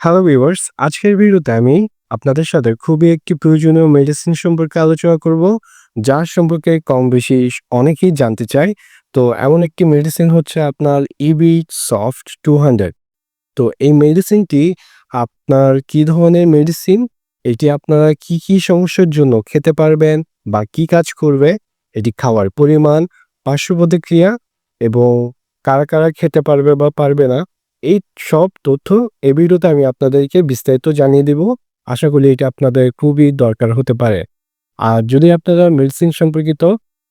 Hello viewers আজকের ভিডিওতে আমি আপনাদের সাথে খুবই একটি প্রয়োজনীয় মেডিসিন সম্পর্কে আলোচনা করব, যার সম্পর্কে কম বেশি অনেকেই জানতে চায়। তো এমন একটি মেডিসিন হচ্ছে আপনার ইবি সফট টু হান্ড্রেড তো এই মেডিসিনটি আপনার কি ধরনের মেডিসিন এটি আপনারা কি কি সমস্যার জন্য খেতে পারবেন বা কি কাজ করবে? এটি খাওয়ার পরিমাণ, পার্শ্ব প্রতিক্রিয়া এবং কারা কারা খেতে পারবে বা পারবে না এই সব তথ্য এই ভিডিওতে আমি আপনাদেরকে বিস্তারিত জানিয়ে দেব। আশা করি এটা আপনাদের খুবই দরকার হতে পারে। আর যদি আপনারা মেডিসিন সম্পর্কিত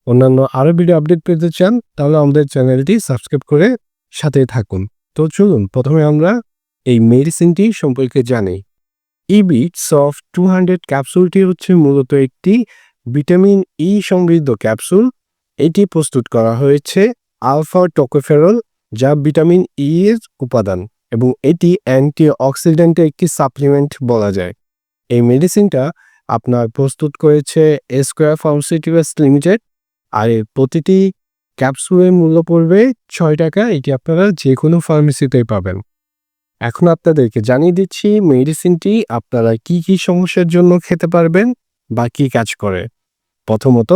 অন্যান্য আরও ভিডিও আপডেট পেতে চান, তাহলে আমাদের চ্যানেলটি সাবস্ক্রাইব করে সাথে থাকুন। তো চলুন, প্রথমে আমরা এই মেডিসিনটি সম্পর্কে জানি। ইবি সফট টু হান্ড্রেড ক্যাপসুলটি হচ্ছে মূলত একটি ভিটামিন ই সমৃদ্ধ ক্যাপসুল এটি প্রস্তুত করা হয়েছে আলফা টোকোফেরল যা ভিটামিন ই এর উপাদান এবং এটি অ্যান্টি অক্সিডেন্টের একটি সাপ্লিমেন্ট বলা যায়। এই মেডিসিনটা আপনার প্রস্তুত করেছে স্কোয়ার ফার্মাসিউটিক্যালস লিমিটেড আর এর প্রতিটি ক্যাপসুলের মূল্য পড়বে ছয় টাকা, এটি আপনারা যে কোনো ফার্মেসিতেই পাবেন। এখন আপনাদেরকে জানিয়ে দিচ্ছি মেডিসিনটি আপনারা কি কি সমস্যার জন্য খেতে পারবেন বা কি কাজ করে। প্রথমত,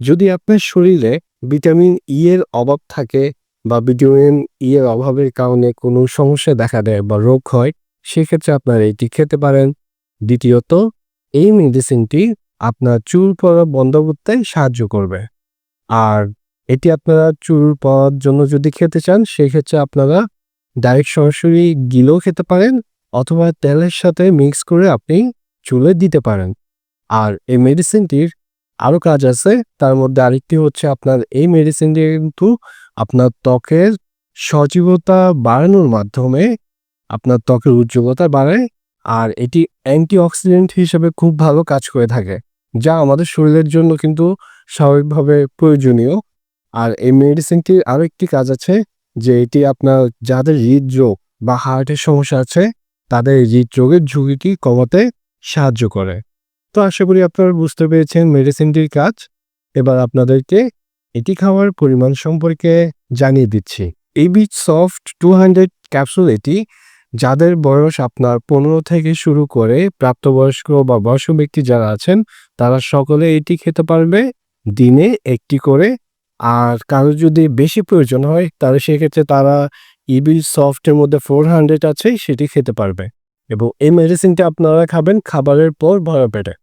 যদি আপনার শরীরে ভিটামিন ই এর অভাব থাকে বা ভিটামিন ই এর অভাবের কারণে কোনো সমস্যা দেখা দেয় বা রোগ হয়, সেক্ষেত্রে আপনারা এটি খেতে পারেন। দ্বিতীয়ত, এই মেডিসিনটি আপনার চুল পড়া বন্ধ করতে সাহায্য করবে। আর এটি আপনারা চুল পড়ার জন্য যদি খেতে চান, সেক্ষেত্রে আপনারা ডাইরেক্ট সরাসরি গিলেও খেতে পারেন অথবা তেলের সাথে মিক্স করে আপনি চুলে দিতে পারেন। আর এই মেডিসিনটির আরও কাজ আছে, তার মধ্যে আরেকটি হচ্ছে আপনার এই মেডিসিনটি কিন্তু আপনার ত্বকের সজীবতা বাড়ানোর মাধ্যমে আপনার ত্বকের উজ্জ্বলতা বাড়ায় আর এটি অ্যান্টিঅক্সিডেন্ট হিসেবে খুব ভালো কাজ করে থাকে, যা আমাদের শরীরের জন্য কিন্তু স্বাভাবিকভাবে প্রয়োজনীয়। আর এই মেডিসিনটির আরও একটি কাজ আছে, যে এটি আপনার যাদের হৃদরোগ বা হার্টের সমস্যা আছে, তাদের হৃদরোগের ঝুঁকিটি কমাতে সাহায্য করে। তো আশা করি আপনারা বুঝতে পেরেছেন মেডিসিনটির কাজ। এবার আপনাদেরকে এটি খাওয়ার পরিমাণ সম্পর্কে জানিয়ে দিচ্ছি। AB soft two hundred capsule এটি যাদের বয়স আপনার পনেরো থেকে শুরু করে প্রাপ্তবয়স্ক বা বয়স্ক ব্যক্তি যারা আছেন, তারা সকলে এটি খেতে পারবে, দিনে একটি করে। আর কারও যদি বেশি প্রয়োজন হয়, তাহলে সেক্ষেত্রে তারা ইবি সফটের মধ্যে ফোর হান্ড্রেড আছে, সেটি খেতে পারবে। এবং এই মেডিসিনটা আপনারা খাবেন খাবারের পর ভরা পেটে।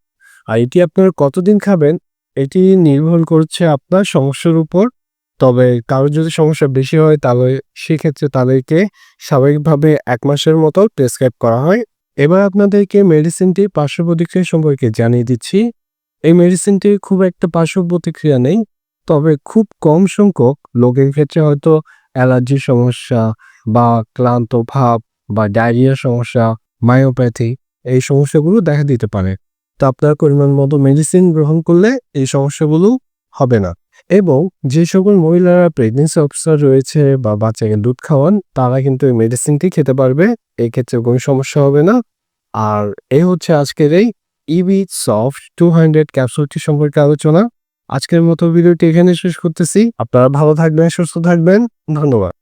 আর এটি আপনারা কতদিন খাবেন এটি নির্ভর করছে আপনার সমস্যার উপর। তবে কারোর যদি সমস্যা বেশি হয়, তাহলে সেক্ষেত্রে তাদেরকে স্বাভাবিকভাবে এক মাসের মতো প্রেসক্রাইব করা হয়। এবার আপনাদেরকে মেডিসিনটি পার্শ্ব প্রতিক্রিয়া সম্পর্কে জানিয়ে দিচ্ছি। এই মেডিসিনটির খুব একটা পার্শ্ব প্রতিক্রিয়া নেই, তবে খুব কম সংখ্যক লোকের ক্ষেত্রে হয়তো অ্যালার্জির সমস্যা বা ক্লান্ত ভাব বা ডায়রিয়া সমস্যা মায়োপ্যাথি এই সমস্যাগুলো দেখা দিতে পারে। তো আপনার পরিমাণ মতো মেডিসিন গ্রহণ করলে এই সমস্যাগুলো হবে না। এবং যে সকল মহিলারা প্রেগনেন্সি অফিসার রয়েছে বা বাচ্চাকে দুধ খাওয়ান, তারা কিন্তু এই মেডিসিনটি খেতে পারবে, এই ক্ষেত্রে কোনো সমস্যা হবে না। আর এ হচ্ছে আজকের এই ইবি সফট টু হান্ড্রেড ক্যাপসুলটি সম্পর্কে আলোচনা। আজকের মতো ভিডিওটি এখানে শেষ করতেছি। আপনারা ভালো থাকবেন, সুস্থ থাকবেন। ধন্যবাদ।